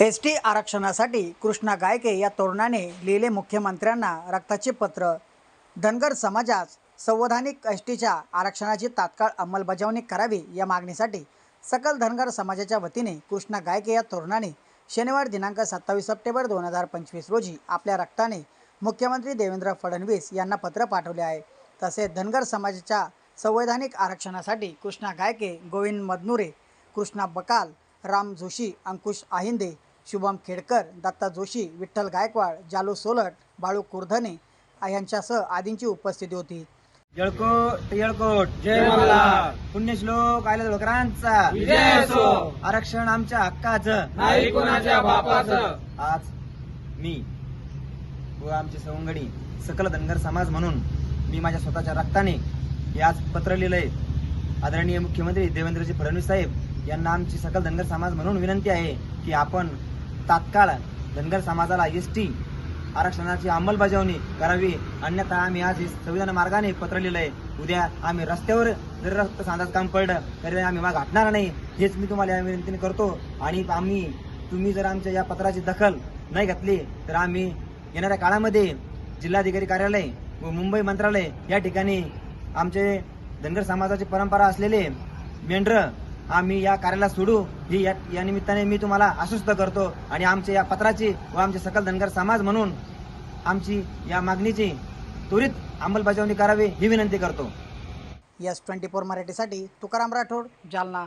S T आरक्षणासाठी कृष्णा गायके या तरुणाने लिहिले मुख्यमंत्र्यांना रक्ताचे पत्र. धनगर समाजास संवैधानिक एस टीच्या आरक्षणाची तात्काळ अंमलबजावणी करावी या मागणीसाठी सकल धनगर समाजाच्या वतीने कृष्णा गायके या तरुणाने शनिवार दिनांक सत्तावीस सप्टेंबर दोन हजार पंचवीस रोजी आपल्या रक्ताने मुख्यमंत्री देवेंद्र फडणवीस यांना पत्र पाठवले आहे. तसेच धनगर समाजाच्या संवैधानिक आरक्षणासाठी कृष्णा गायके गोविंद मदनुरे कृष्णा बकाल राम जोशी अंकुश आहिंदे शुभम खेडकर दत्ता जोशी विठ्ठल गायकवाड जालू सोलट बाळू कुर्धने यांच्यासह आदींची उपस्थिती होती. येळकोट येळकोट जय मल्हार. पुण्यश्लोक आयला विजय असो. आरक्षण आमच्या हक्काचं. नाही कोणाच्या बापाचं. आज मी व आमचे सवंगडी सकल धनगर समाज म्हणून मी माझ्या स्वतःच्या रक्ताने हे आज पत्र लिहिलंय. आदरणीय मुख्यमंत्री देवेंद्रजी फडणवीस साहेब यांना आमची सकल धनगर समाज म्हणून विनंती आहे की आपण तात्काळ धनगर समाजाला एस टी आरक्षणाची अंमलबजावणी करावी. अन्यथा आम्ही आज संविधान मार्गाने पत्र लिहिलं आहे. उद्या आम्ही रस्त्यावर जरी रक्त सांधाच काम पडलं तरी आम्ही माग हटणार नाही. हेच मी तुम्हाला या विनंतीने करतो. आणि आम्ही तुम्ही जर आमच्या या पत्राची दखल नाही घेतली तर आम्ही येणाऱ्या काळामध्ये जिल्हाधिकारी कार्यालय व मुंबई मंत्रालय या ठिकाणी आमचे धनगर समाजाची परंपरा असलेले मेंढर आम्ही या कार्याला सोडू. ही या या निमित्ताने मी तुम्हाला आश्वस्त करतो. आणि आमच्या या पत्राची व आमचे सकल धनगर समाज म्हणून आमची या मागणीची त्वरित अंमलबजावणी करावी ही विनंती करतो. यस ट्वेंटी फोर मराठीसाठी तुकाराम राठोड जालना.